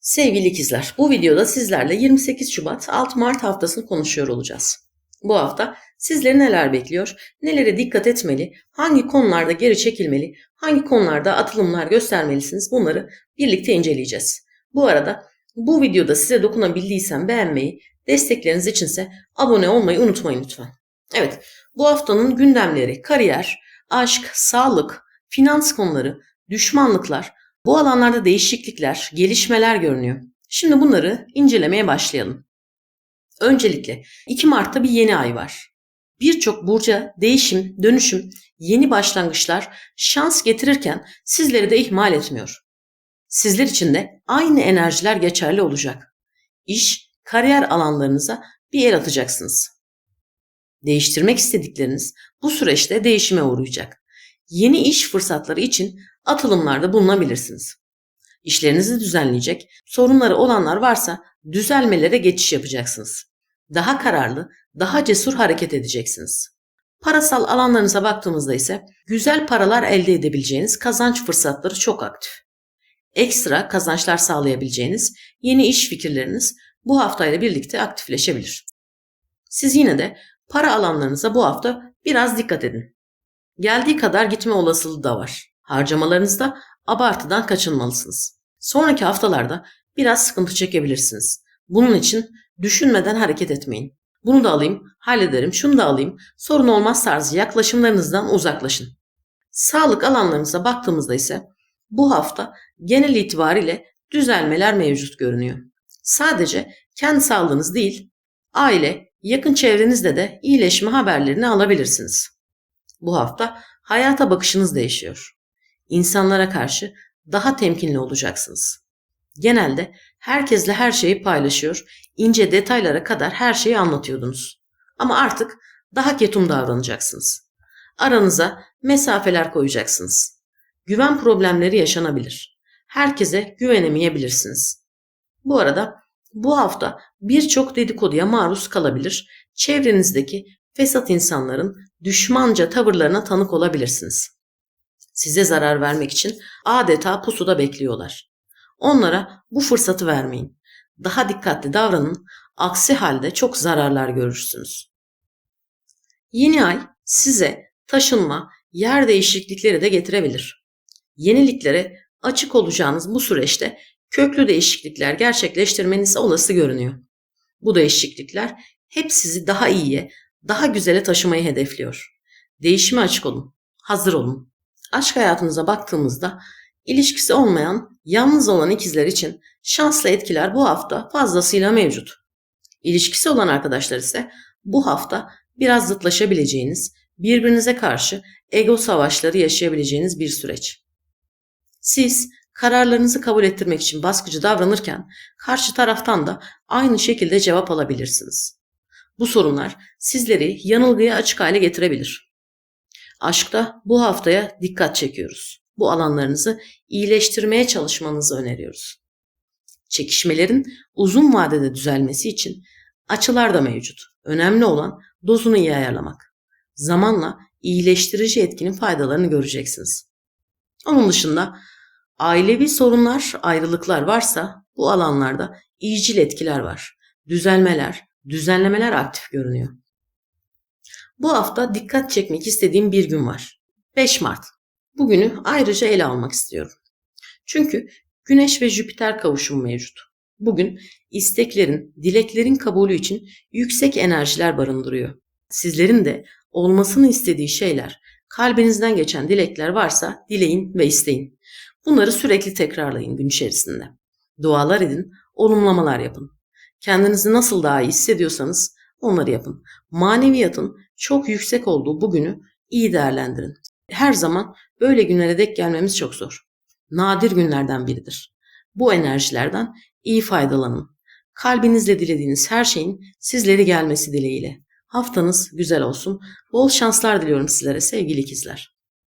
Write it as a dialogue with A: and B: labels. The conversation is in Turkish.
A: Sevgili ikizler, bu videoda sizlerle 28 Şubat 6 Mart haftasını konuşuyor olacağız. Bu hafta sizleri neler bekliyor, nelere dikkat etmeli, hangi konularda geri çekilmeli, hangi konularda atılımlar göstermelisiniz bunları birlikte inceleyeceğiz. Bu arada bu videoda size dokunabildiysem beğenmeyi, destekleriniz içinse abone olmayı unutmayın lütfen. Evet, bu haftanın gündemleri kariyer, aşk, sağlık, finans konuları, düşmanlıklar, bu alanlarda değişiklikler, gelişmeler görünüyor. Şimdi bunları incelemeye başlayalım. Öncelikle 2 Mart'ta bir yeni ay var. Birçok burca değişim, dönüşüm, yeni başlangıçlar şans getirirken sizleri de ihmal etmiyor. Sizler için de aynı enerjiler geçerli olacak. İş, kariyer alanlarınıza bir el atacaksınız. Değiştirmek istedikleriniz bu süreçte değişime uğrayacak. Yeni iş fırsatları için atılımlarda bulunabilirsiniz. İşlerinizi düzenleyecek, sorunları olanlar varsa düzelmelere geçiş yapacaksınız. Daha kararlı, daha cesur hareket edeceksiniz. Parasal alanlarınıza baktığımızda ise güzel paralar elde edebileceğiniz kazanç fırsatları çok aktif. Ekstra kazançlar sağlayabileceğiniz yeni iş fikirleriniz bu haftayla birlikte aktifleşebilir. Siz yine de para alanlarınıza bu hafta biraz dikkat edin. Geldiği kadar gitme olasılığı da var. Harcamalarınızda abartıdan kaçınmalısınız. Sonraki haftalarda biraz sıkıntı çekebilirsiniz. Bunun için düşünmeden hareket etmeyin. Bunu da alayım, hallederim, şunu da alayım, sorun olmaz tarzı yaklaşımlarınızdan uzaklaşın. Sağlık alanlarınıza baktığımızda ise bu hafta genel itibariyle düzelmeler mevcut görünüyor. Sadece kendi sağlığınız değil, aile, yakın çevrenizde de iyileşme haberlerini alabilirsiniz. Bu hafta hayata bakışınız değişiyor. İnsanlara karşı daha temkinli olacaksınız. Genelde herkesle her şeyi paylaşıyor, ince detaylara kadar her şeyi anlatıyordunuz. Ama artık daha ketum davranacaksınız. Aranıza mesafeler koyacaksınız. Güven problemleri yaşanabilir. Herkese güvenemeyebilirsiniz. Bu arada bu hafta birçok dedikoduya maruz kalabilir, çevrenizdeki fesat insanların düşmanca tavırlarına tanık olabilirsiniz. Size zarar vermek için adeta pusuda bekliyorlar. Onlara bu fırsatı vermeyin. Daha dikkatli davranın, aksi halde çok zararlar görürsünüz. Yeni ay size taşınma, yer değişiklikleri de getirebilir. Yeniliklere açık olacağınız bu süreçte köklü değişiklikler gerçekleştirmeniz olası görünüyor. Bu değişiklikler hep sizi daha iyiye, daha güzele taşımayı hedefliyor. Değişime açık olun, hazır olun. Aşk hayatınıza baktığımızda ilişkisi olmayan, yalnız olan ikizler için şanslı etkiler bu hafta fazlasıyla mevcut. İlişkisi olan arkadaşlar ise bu hafta biraz zıtlaşabileceğiniz, birbirinize karşı ego savaşları yaşayabileceğiniz bir süreç. Siz kararlarınızı kabul ettirmek için baskıcı davranırken karşı taraftan da aynı şekilde cevap alabilirsiniz. Bu sorunlar sizleri yanılgıya açık hale getirebilir. Aşkta bu haftaya dikkat çekiyoruz. Bu alanlarınızı iyileştirmeye çalışmanızı öneriyoruz. Çekişmelerin uzun vadede düzelmesi için açılar da mevcut. Önemli olan dozunu iyi ayarlamak. Zamanla iyileştirici etkinin faydalarını göreceksiniz. Onun dışında ailevi sorunlar, ayrılıklar varsa bu alanlarda iyicil etkiler var. Düzelmeler, düzenlemeler aktif görünüyor. Bu hafta dikkat çekmek istediğim bir gün var. 5 Mart. Bugünü ayrıca ele almak istiyorum. Çünkü Güneş ve Jüpiter kavuşumu mevcut. Bugün isteklerin, dileklerin kabulü için yüksek enerjiler barındırıyor. Sizlerin de olmasını istediği şeyler, kalbinizden geçen dilekler varsa dileyin ve isteyin. Bunları sürekli tekrarlayın gün içerisinde. Dualar edin, olumlamalar yapın. Kendinizi nasıl daha iyi hissediyorsanız onları yapın. Maneviyatın çok yüksek olduğu bugünü iyi değerlendirin. Her zaman böyle günlere dek gelmemiz çok zor. Nadir günlerden biridir. Bu enerjilerden iyi faydalanın. Kalbinizle dilediğiniz her şeyin sizleri gelmesi dileğiyle. Haftanız güzel olsun. Bol şanslar diliyorum sizlere sevgili ikizler.